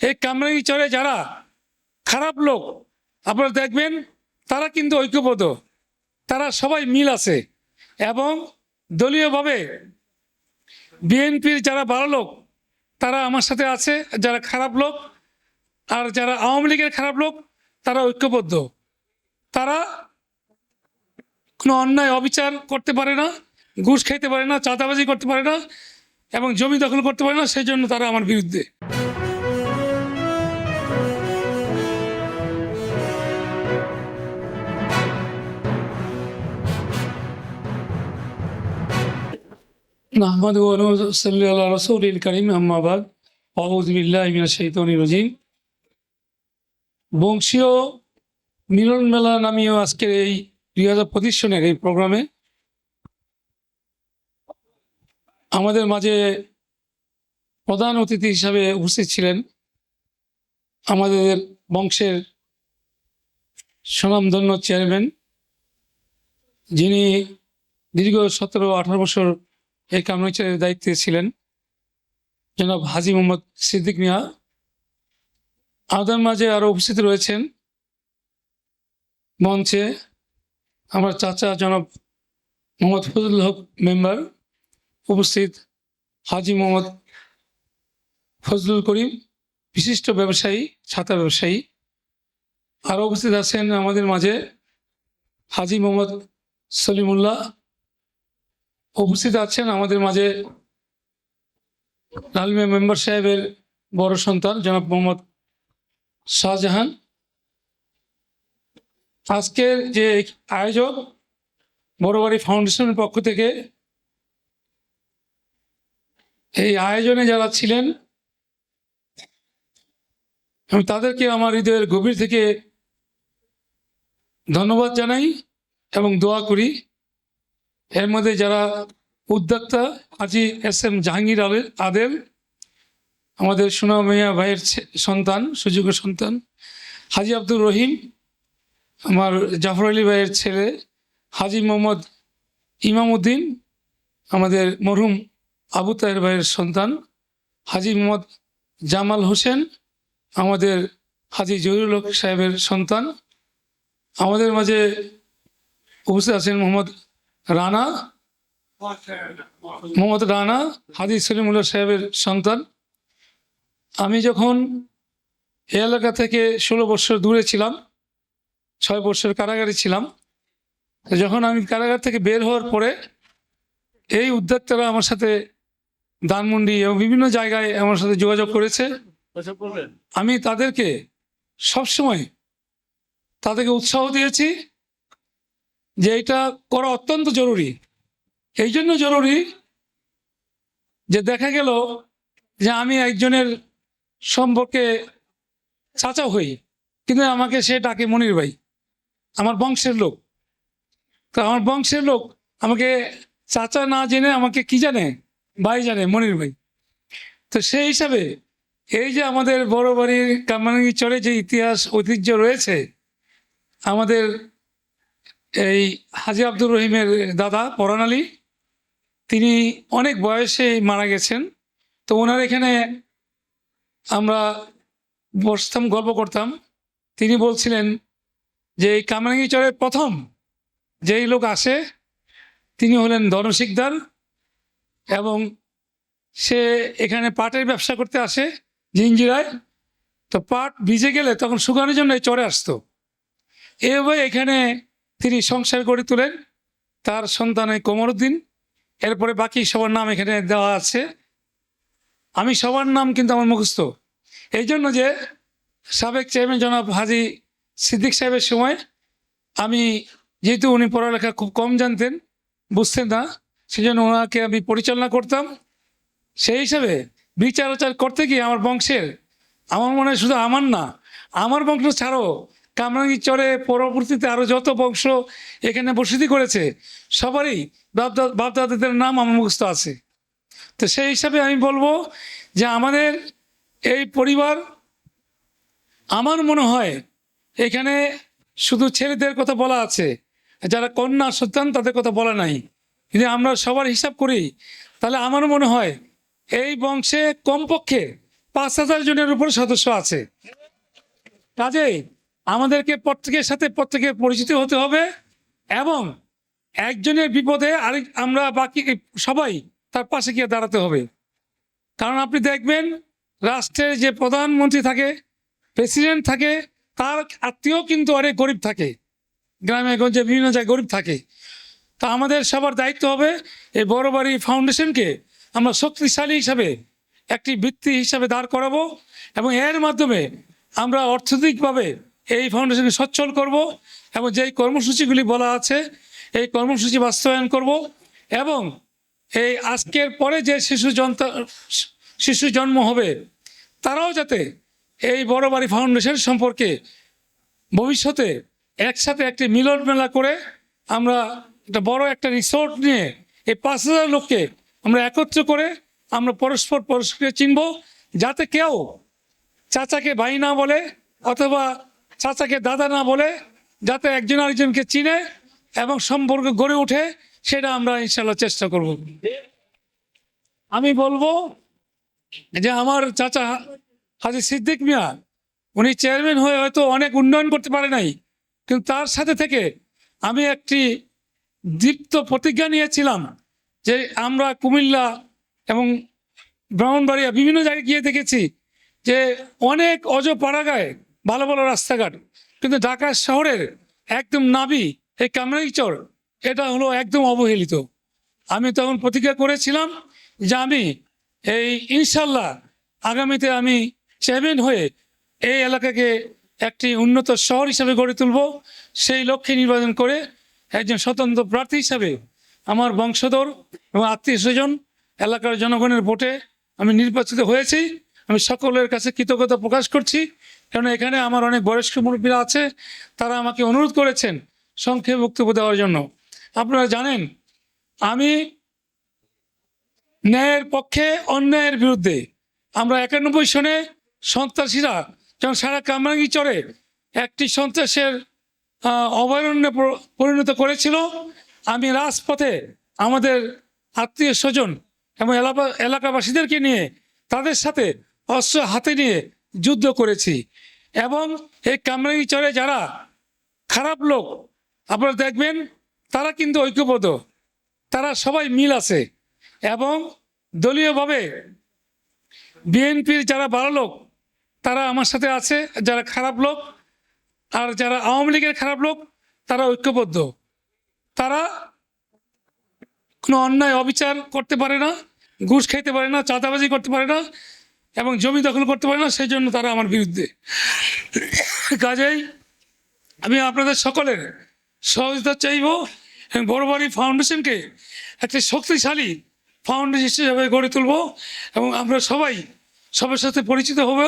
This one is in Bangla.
এই কামরাঙ্গি চরে যারা খারাপ লোক, আপনারা দেখবেন, তারা কিন্তু ঐক্যবদ্ধ। তারা সবাই মিল আছে। এবং দলীয়ভাবে বিএনপির যারা ভালো লোক, তারা আমার সাথে আছে। যারা খারাপ লোক আর যারা আওয়ামী লীগের খারাপ লোক, তারা ঐক্যবদ্ধ। তারা কোনো অন্যায়, অবিচার করতে পারে না, ঘুষ খাইতে পারে না, চাঁদাবাজি করতে পারে না, এবং জমি দখল করতে পারে না, সেই জন্য তারা আমার বিরুদ্ধে। নাহমাদ সাল্লাহ রসুল করিম আহমাবাদ আউজবিল্লাহ শৈতনী রজিম বংশীয় মিলন মেলা নামীয় আজকের এই দুই হাজার পঁচিশ সনের এই প্রোগ্রামে আমাদের মাঝে প্রধান অতিথি হিসাবে উপস্থিত ছিলেন আমাদের বংশের স্বনামধন্য চেয়ারম্যান, যিনি দীর্ঘ সতেরো আঠারো বছর এই কামরাঞ্চলের দায়িত্বে ছিলেন জনাব হাজি মোহাম্মদ সিদ্দিক মিয়া। আমাদের মাঝে আরও উপস্থিত রয়েছেন মঞ্চে আমার চাচা জনাব মোহাম্মদ ফজলুল হক মেম্বার, উপস্থিত হাজি মোহাম্মদ ফজলুল করিম, বিশিষ্ট ব্যবসায়ী ছাতা ব্যবসায়ী। আরও উপস্থিত আছেন আমাদের মাঝে হাজি মোহাম্মদ সলিমুল্লাহ উপস্থিত আছেন আমাদের মাঝে লালমিয়া মেম্বার সাহেবের বড় সন্তান, জনাব মোহাম্মদ শাহজাহান। আজকের যে আয়োজক বড়বাড়ি ফাউন্ডেশনের পক্ষ থেকে এই আয়োজনে যারা ছিলেন, আমি তাদেরকে আমার হৃদয়ের গভীর থেকে ধন্যবাদ জানাই এবং দোয়া করি। এর মধ্যে যারা উদ্যোক্তা হাজি এস এম জাহাঙ্গীর আদেল, আমাদের সুনামিয়া ভাইয়ের ছে- সন্তান, সুযোগ্য সন্তান, হাজি আব্দুর রহিম, আমার জাফর আলী ভাইয়ের ছেলে, হাজি মোহাম্মদ ইমামউদ্দিন আমাদের মরহুম আবু তাহের ভাইয়ের সন্তান, হাজি মোহাম্মদ জামাল হোসেন, আমাদের হাজি জহিরুল হক সাহেবের সন্তান, আমাদের মাঝে উপস্থিত আছেন মোহাম্মদ রানা? মোহাম্মদ রানা হাজি সলিমুল্লাহ সাহেবের সন্তান। আমি যখন এই এলাকা থেকে ষোলো বছর দূরে ছিলাম, ছয় বছর কারাগারে ছিলাম যখন আমি কারাগার থেকে বের হওয়ার পরে এই উদ্যোক্তারা আমার সাথে ধানমন্ডি এবং বিভিন্ন জায়গায় আমার সাথে যোগাযোগ করেছে। আমি তাদেরকে সবসময় তাদেরকে উৎসাহ দিয়েছি। যে এটা করা অত্যন্ত জরুরি। এই জন্য জরুরি যে দেখা গেল যে আমি একজনের সম্পর্কে চাচা হই, কিন্তু আমাকে সে ডাকে মনির ভাই, আমার বংশের লোক। তো আমার বংশের লোক আমাকে চাচা না জেনে আমাকে কি জানে? ভাই জানে, মনির ভাই। তো সেই হিসাবে এই যে আমাদের বড় বাড়ির কামাঙ্গি চরে যে ইতিহাস, ঐতিহ্য রয়েছে, আমাদের এই হাজি আব্দুর রহিমের দাদা পরান আলী, তিনি অনেক বয়সে মারা গেছেন। তো ওনার এখানে আমরা বসতাম, গল্প করতাম। তিনি বলছিলেন যে, এই কামরাঙ্গি চরের প্রথম যেই লোক আসে, তিনি হলেন ধনশিকদার এবং সে এখানে পাটের ব্যবসা করতে আসে জিঞ্জিরায়। তো পাট ভিজে গেলে তখন শুকানোর জন্য এই চরে আসতো। এভাবে এখানে তিনি সংসার গড়ে তোলেন। তার সন্তান কোমরুদ্দিন এরপরে বাকি সবার নাম এখানে দেওয়া আছে। আমি সবার নাম কিন্তু আমার মুখস্থ। এই জন্য যে সাবেক চেয়ারম্যান জনাব হাজি সিদ্দিক সাহেবের সময় আমি যেহেতু উনি পড়ালেখা খুব কম জানতেন, বুঝতেন না সেই জন্য ওনাকে আমি পরিচালনা করতাম। সেই হিসাবে বিচার আচার করতে গিয়ে আমার বংশের, আমার মনে হয় শুধু আমার না, আমার বংশ ছাড়াও কামরাঙ্গি চরে পরবর্তীতে আরও যত বংশ এখানে বসতি করেছে, সবারই বাপদা বাপদাদাদের নাম আমার মুখস্থ আছে। তো সেই হিসাবে আমি বলব যে আমাদের এই পরিবার, আমার মনে হয় এখানে শুধু ছেলেদের কথা বলা আছে, যারা কন্যা সন্তান তাদের কথা বলা নাই। যদি আমরা সবার হিসাব করি, তাহলে আমার মনে হয় এই বংশে কমপক্ষে পাঁচ হাজার জনের উপরে সদস্য আছে। কাজেই আমাদেরকে প্রত্যেকের সাথে প্রত্যেকের পরিচিত হতে হবে এবং একজনের বিপদে আরেক, আমরা বাকি সবাই তার পাশে গিয়ে দাঁড়াতে হবে। কারণ আপনি দেখবেন রাষ্ট্রের যে প্রধানমন্ত্রী থাকে, প্রেসিডেন্ট থাকে, তার আত্মীয় কিন্তু অনেক গরিব থাকে। গ্রামে গঞ্জে বিভিন্ন জায়গায় গরিব থাকে। তা আমাদের সবার দায়িত্ব হবে এই বড় বাড়ি ফাউন্ডেশনকে আমরা শক্তিশালী হিসাবে, একটি বৃত্তি হিসাবে দাঁড় করাবো এবং এর মাধ্যমে আমরা অর্থনৈতিকভাবে এই ফাউন্ডেশনকে সচ্ছল করব এবং যেই কর্মসূচিগুলি বলা আছে, এই কর্মসূচি বাস্তবায়ন করব এবং এই আজকের পরে যে শিশু জন্তা, শিশু জন্ম হবে, তারাও যাতে এই বড় বাড়ি ফাউন্ডেশন সম্পর্কে ভবিষ্যতে একসাথে একটি মিলন মেলা করে আমরা একটা বড় একটা রিসোর্ট নিয়ে এই পাঁচ হাজার লোককে আমরা একত্র করে আমরা পরস্পর পরস্পরকে চিনব, যাতে কেউ চাচাকে ভাই না বলে অথবা চাচাকে দাদা না বলে যাতে একজন আরেকজনকে চিনে এবং সম্পর্ক গড়ে ওঠে, সেটা আমরা ইনশাল্লাহ চেষ্টা করব। আমি বলব যে আমার চাচা হাজি সিদ্দিক মিয়া, উনি চেয়ারম্যান হয়ে হয়তো অনেক উন্নয়ন করতে পারে নাই, কিন্তু তার সাথে থেকে আমি একটি দীপ্ত প্রতিজ্ঞা নিয়েছিলাম যে আমরা কুমিল্লা এবং ব্রাহ্মণবাড়িয়া বিভিন্ন জায়গায় গিয়ে দেখেছি যে অনেক অজপাড়াগায় ভালো ভালো রাস্তাঘাট। কিন্তু ঢাকা শহরের একদম নাবি এই কামরাইচর এটা হলো একদম অবহেলিত। আমি তখন প্রতিজ্ঞা করেছিলাম যে আমি এই ইনশাল্লাহ আগামীতে আমি চেয়ারম্যান হয়ে এই এলাকাকে একটি উন্নত শহর হিসাবে গড়ে তুলব। সেই লক্ষ্যে নির্বাচন করে একজন স্বতন্ত্র প্রার্থী হিসাবে আমার বংশধর এবং আত্মীয় স্বজন, এলাকার জনগণের ভোটে আমি নির্বাচিত হয়েছি। আমি সকলের কাছে কৃতজ্ঞতা প্রকাশ করছি। কারণ এখানে আমার অনেক বয়স্ক মুরব্বীরা আছে, তারা আমাকে অনুরোধ করেছেন সংক্ষেপে বক্তব্য দেওয়ার জন্য। আপনারা জানেন, আমি ন্যায়ের পক্ষে অন্যায়ের বিরুদ্ধে আমরা একানব্বই সনে সন্ত্রাসীরা যখন সারা কামরাঙ্গি চরে একটি সন্ত্রাসের অভয়ারণ্যে পরিণত করেছিল, আমি রাজপথে আমাদের আত্মীয় স্বজন এবং এলাকা এলাকাবাসীদেরকে নিয়ে তাদের সাথে অস্ত্র হাতে নিয়ে যুদ্ধ করেছি। এবং এই কামরাঙ্গি চরে যারা খারাপ লোক, আপনারা দেখবেন, তারা কিন্তু ঐক্যবদ্ধ। তারা সবাই মিল আছে। এবং দলীয়ভাবে বিএনপির যারা ভালো লোক, তারা আমার সাথে আছে। যারা খারাপ লোক আর যারা আওয়ামী লীগের খারাপ লোক, তারা ঐক্যবদ্ধ। তারা কোনো অন্যায় অবিচার করতে পারে না, ঘুষ খেতে পারে না, চাঁদাবাজি করতে পারে না। এবং জমি দখল করতে পারে না সেই জন্য তারা আমার বিরুদ্ধে। কাজেই আমি আপনাদের সকলের সহযোগিতা চাইব এবং বড় বাড়ি ফাউন্ডেশনকে একটি শক্তিশালী ফাউন্ডেশন হিসেবে গড়ে তুলব এবং আমরা সবাই সবার সাথে পরিচিত হব।